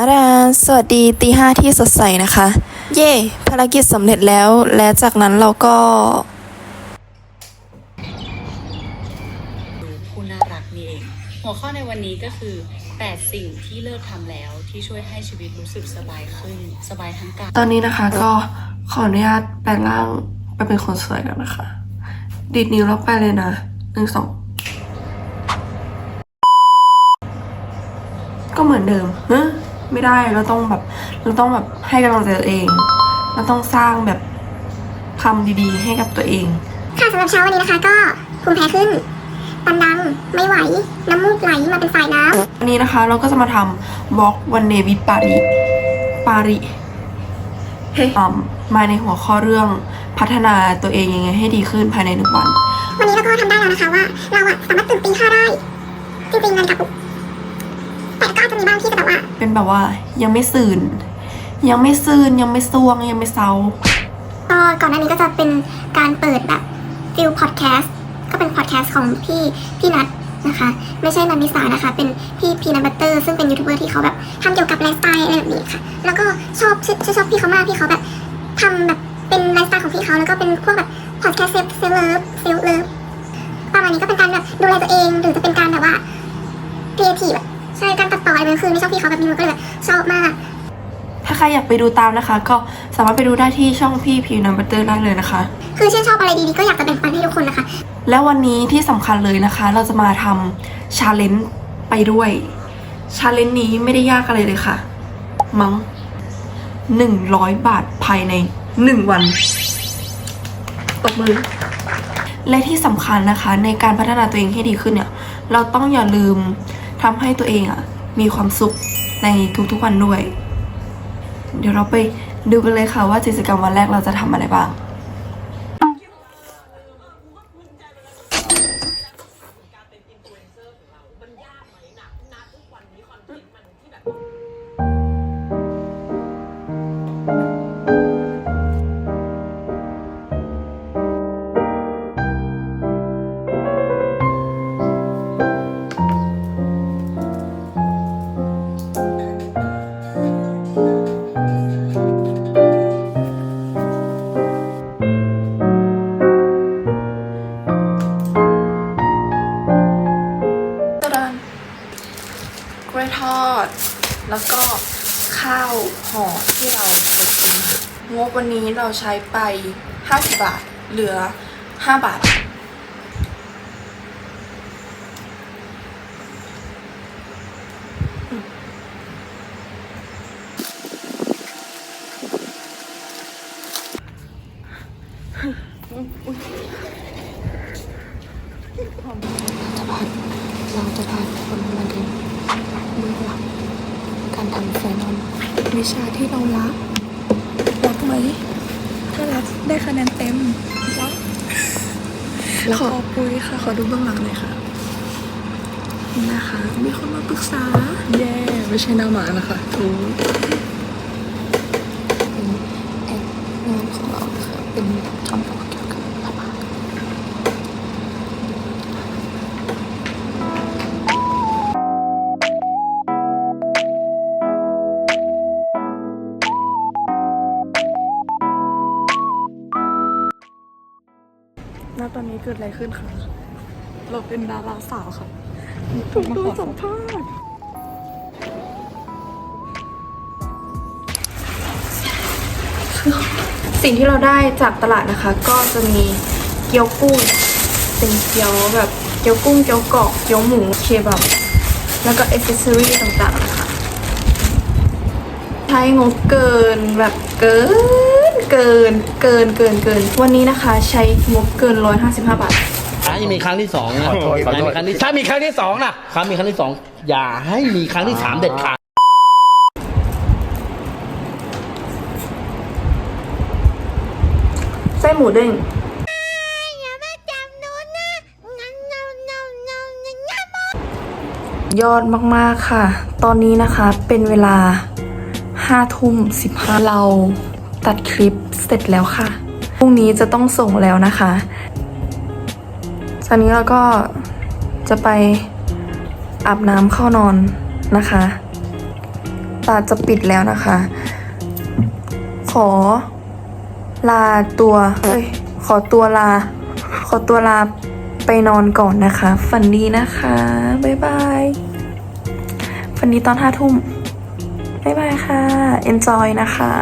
สาดาสวัสดีตีห้าที่สดใสนะคะ เย่ภารกิจสำเร็จแล้ว และจากนั้นเราก็ผู้น่ารักนี่เอง หัวข้อในวันนี้ก็คือ 8 สิ่งที่เลิกทำแล้วที่ช่วยให้ชีวิตรู้สึกสบายขึ้น สบายทั้งกายตอนนี้นะคะก็ขออนุญาตแปลงร่างไปเป็นคนสวยแล้วนะคะ ดีดนิ้วแล้วไปเลยนะหนึ่งสองก็เหมือนเดิมเฮ้ย ไม่ได้เราต้องแบบเราต้องแบบให้กำลังใจตัวเองเราต้องสร้างแบบคำดีๆ ให้กับตัวเอง ค่ะสำหรับเช้าวันนี้นะคะ ก็ภูมิแพ้ขึ้นปันดังไม่ไหว น้ำมูกไหลมาเป็นสายน้ำวันนี้นะคะ เราก็จะมาทำบล็อกวันเนวิปาริปาริเฮ้ยอืมมาในหัวข้อเรื่องพัฒนาตัวเองยังไงให้ดีขึ้นภายในหนึ่งวัน วันนี้เราก็ทำได้แล้วนะคะว่า เราอะสามารถตื่นตีห้าได้ จริงๆนาฬิกา ที่จะแบบว่า เป็นแบบว่ายังไม่สื่นยังไม่ซื่นยังไม่ซวงยังไม่เซาก็ก่อนหน้านี้ก็จะเป็นการเปิดแบบฟิลพอดแคสต์ก็เป็นพอดแคสต์ของพี่พี่นัทนะคะ ไม่ใช่นันนิสานะคะ เป็นพี่พีนัทบัตเตอร์ซึ่งเป็นยูทูบเบอร์ที่เขาแบบทำเกี่ยวกับไลฟ์สไตล์อะไรแบบนี้ค่ะ แล้วก็ชอบชอบชอบพี่เขามากพี่เขาแบบทำแบบเป็นไลฟ์สไตล์ของพี่เขาแล้วก็เป็นพวกแบบพอดแคสต์เซฟเซฟเลิฟเซฟเลิฟประมาณนี้ก็เป็นการแบบดูแลตัวเองหรือจะเป็นการแบบว่าครีเอทีฟ ใช่การตัดต่ออะไรแบบนี้คือไม่ชอบพี่เขาแบบนี้มันก็เลยแบบชอบมาก ถ้าใครอยากไปดูตามนะคะ ก็สามารถไปดูได้ที่ช่องพี่พิวนัมเบอร์เตอร์ได้เลยนะคะ คือชื่นชอบอะไรดีๆก็อยากจะแบ่งปันให้ทุกคนนะคะ แล้ววันนี้ที่สำคัญเลยนะคะ เราจะมาทำชาเลนจ์ไปด้วยชาเลนจ์นี้ไม่ได้ยากอะไรเลยค่ะ มั้งหนึ่งร้อยบาทภายในหนึ่งวันตบมือ และที่สำคัญนะคะ ในการพัฒนาตัวเองให้ดีขึ้นเนี่ย เราต้องอย่าลืม ทำให้ตัวเองอะมีความสุขในทุกๆวันด้วย เดี๋ยวเราไปดูกันเลยค่ะว่ากิจกรรมวันแรกเราจะทำอะไรบ้าง แล้วก็ข้าวห่อที่เราจะกินงบวันนี้เราใช้ไป 50 บาท เหลือ 5 บาท เราจะพาทุกคนมาดูเบื้อหลังการทำแฟนอม วิชาที่เรารักรักไหมถ้ารักได้คะแนนเต็มรักขอปุยค่ะ ขอดูเบื้องหลังหน่อยค่ะนี่นะคะ มีคนมาปรึกษาแย่ไม่ใช่หน้าหมานะคะถูกเป็นแอดงานของเรานะคะเป็นคำ อนนี้เกิดอะไรขึ้นคะเราเป็นดาราสาวค่ะถูกมาขอสัมภาษณ์สิ่งที่เราได้จากตลาดนะคะ ก็จะมีเกี๊ยวกุ้งเป็นเกี๊ยวแบบเกี๊ยวกุ้งเกี๊ยวกรอบเกี๊ยวหมูเคบับแล้วก็อ c เซสซอรี่ต่างๆนะคะใช้งบเกินแบบเกิน เกินเกินเกินเกิน วันนี้นะคะใช้งบเกิน 155 บาทถ้ายังมีครั้งที่สองนะขอโทษขอโทษมีครั้งที่ถ้ามีครั้งที่สองนะครั้งมีครั้งที่สองอย่าให้มีครั้งที่สามเด็ดขาดไส้หมูเด้งยอดมาก ๆ ค่ะ ตอนนี้นะคะเป็นเวลา5ทุ่ม15เรา ตัดคลิปเสร็จแล้วค่ะ พรุ่งนี้จะต้องส่งแล้วนะคะตอนนี้เราก็จะไปอาบน้ำเข้านอนนะคะ ตาจะปิดแล้วนะคะ ขอลาตัว เอ้ย ขอตัวลา ขอตัวลาไปนอนก่อนนะคะ ฝันดีนะคะ บ๊ายบาย ฝันดีตอนห้าทุ่ม บ๊ายบายค่ะ enjoy นะคะ